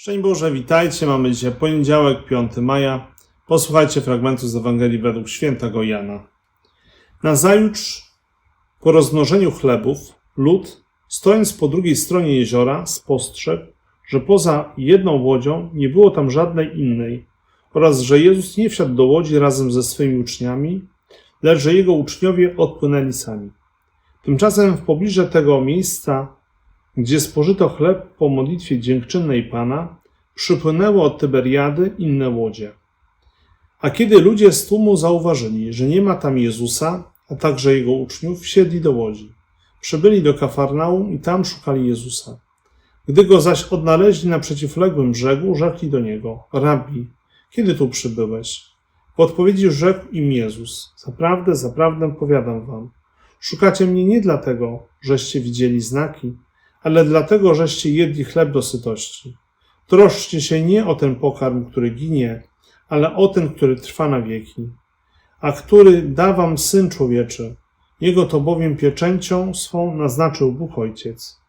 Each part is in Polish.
Szczęść Boże, witajcie. Mamy dzisiaj poniedziałek, 5 maja. Posłuchajcie fragmentu z Ewangelii według świętego Jana. Nazajutrz, po rozmnożeniu chlebów, lud, stojąc po drugiej stronie jeziora, spostrzegł, że poza jedną łodzią nie było tam żadnej innej oraz że Jezus nie wsiadł do łodzi razem ze swymi uczniami, lecz że jego uczniowie odpłynęli sami. Tymczasem w pobliżu tego miejsca gdzie spożyto chleb po modlitwie dziękczynnej Pana, przypłynęły od Tyberiady inne łodzie. A kiedy ludzie z tłumu zauważyli, że nie ma tam Jezusa, a także jego uczniów, wsiedli do łodzi. Przybyli do Kafarnaum i tam szukali Jezusa. Gdy go zaś odnaleźli na przeciwległym brzegu, rzekli do niego: Rabbi, kiedy tu przybyłeś? W odpowiedzi rzekł im Jezus: Zaprawdę, zaprawdę powiadam wam, szukacie mnie nie dlatego, żeście widzieli znaki, ale dlatego, żeście jedli chleb do sytości. Troszczcie się nie o ten pokarm, który ginie, ale o ten, który trwa na wieki, a który da wam Syn Człowieczy. Jego to bowiem pieczęcią swą naznaczył Bóg Ojciec.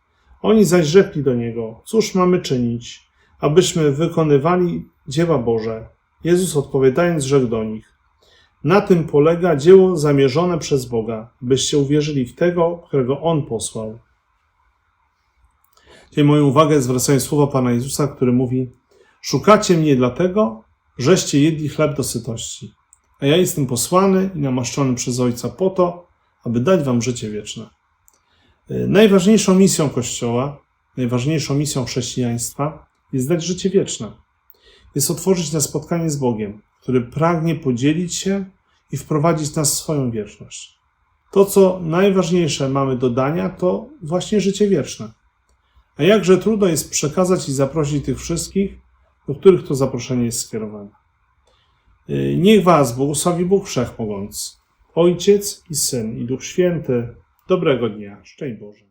Oni zaś rzekli do Niego, cóż mamy czynić, abyśmy wykonywali dzieła Boże? Jezus odpowiadając rzekł do nich, na tym polega dzieło zamierzone przez Boga, byście uwierzyli w tego, którego On posłał. Dzisiaj moją uwagę zwracają słowa Pana Jezusa, który mówi: Szukacie mnie dlatego, żeście jedli chleb do sytości, a ja jestem posłany i namaszczony przez Ojca po to, aby dać wam życie wieczne. Y, Najważniejszą misją Kościoła, najważniejszą misją chrześcijaństwa jest dać życie wieczne. Jest otworzyć nas spotkanie z Bogiem, który pragnie podzielić się i wprowadzić nas w swoją wieczność. To, co najważniejsze mamy do dania, to właśnie życie wieczne. A jakże trudno jest przekazać i zaprosić tych wszystkich, do których to zaproszenie jest skierowane. Yy, Niech Was błogosławi Bóg Wszechmogący, Ojciec i Syn i Duch Święty. Dobrego dnia. Szczęść Boże.